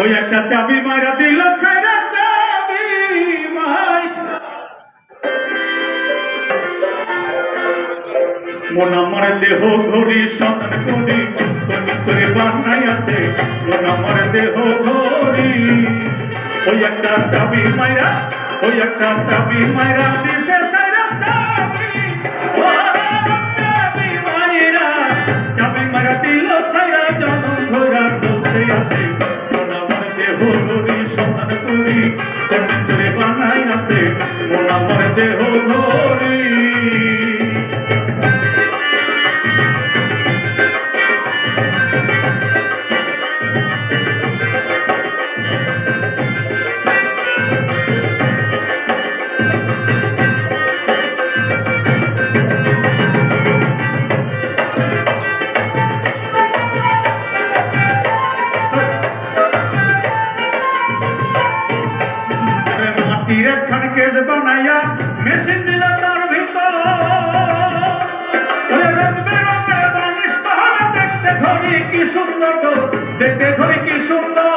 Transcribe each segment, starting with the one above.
ওই একটা চাবি মারা দিল, ছাইরা চাবি মন আমার দেহ ঘড়ি, সন্তান করি ভিতরে বান্নাই আছে। মন আমার দেহ ঘড়ি। ওই একটা চাবি মাইরা, ওই একটা চাবি মাইরা দিছে, ছাইরা চাবি তোর ভিতরে বান্নাই আছে মন আমার দেহ কি সুন্দর দেখতে ঘড়ি কি সুন্দর।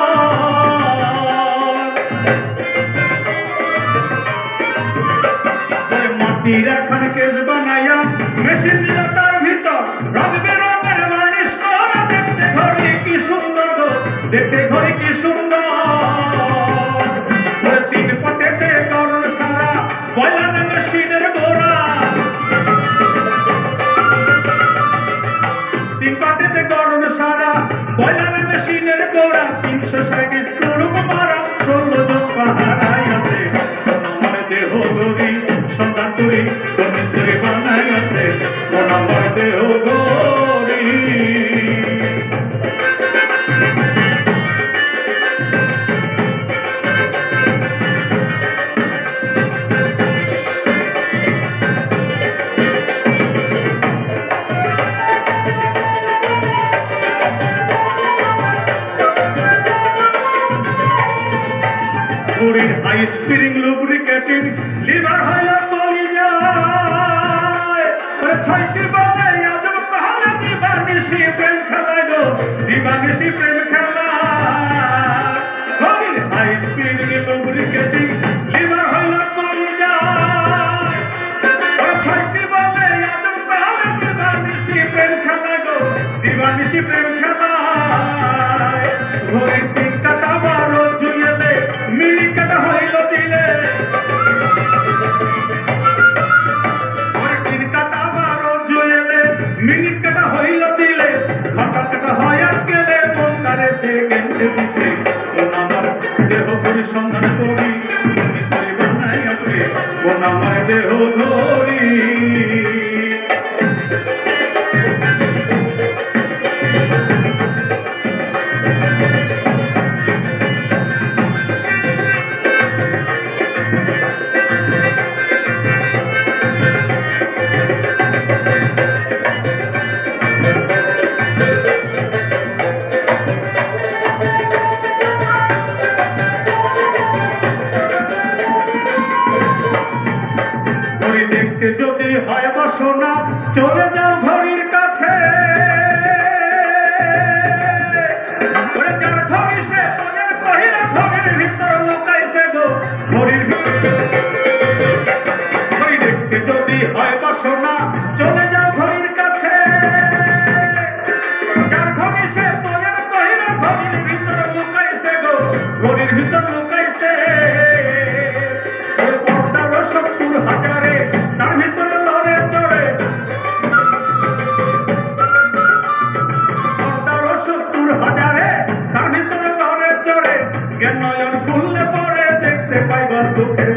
মাটির একখান কেজ বানাইয়া মেশিন দিল তার ভিতর। রং বেরঙের বানিশ দেখতে ঘড়ি কি সুন্দর দেখতে ঘড়ি কি সুন্দর। মেশিনের গোড়া তিনশো ষাট স্ক্রুপ Spring lubricating liver হইল কলিজায় ওরে ছয়টি বলে, আজব কহলে দিবানিসি প্রেম খেলা গো দিবানিসি প্রেম খেলা ঘড়ির হাই স্পিরিং লুব্রিকেটিং লিভার হইল কলিজায় ওরে ছয়টি বলে, আজব কহলে দিবানিসি প্রেম খেলা গো দিবানিসি প্রেম খেলা সে কেন্দ্রে দিছে। মন আমার দেহ করি সন্ধান করি মিস্ত্রি বানাই আছে মন আমার দেহ ধরি। হয় বাসনা চলে যাও ঘড়ির কাছে। চলে যাও ঘড়ির কাছে। যার ঘড়ি সে তোদের কহিরা, ঘড়ির ভিতর লুকাইছে গো, ঘড়ির ভিতর লুকাইছে। জ্ঞান নয়ন খুললে পরে দেখতে পাইবার চোখের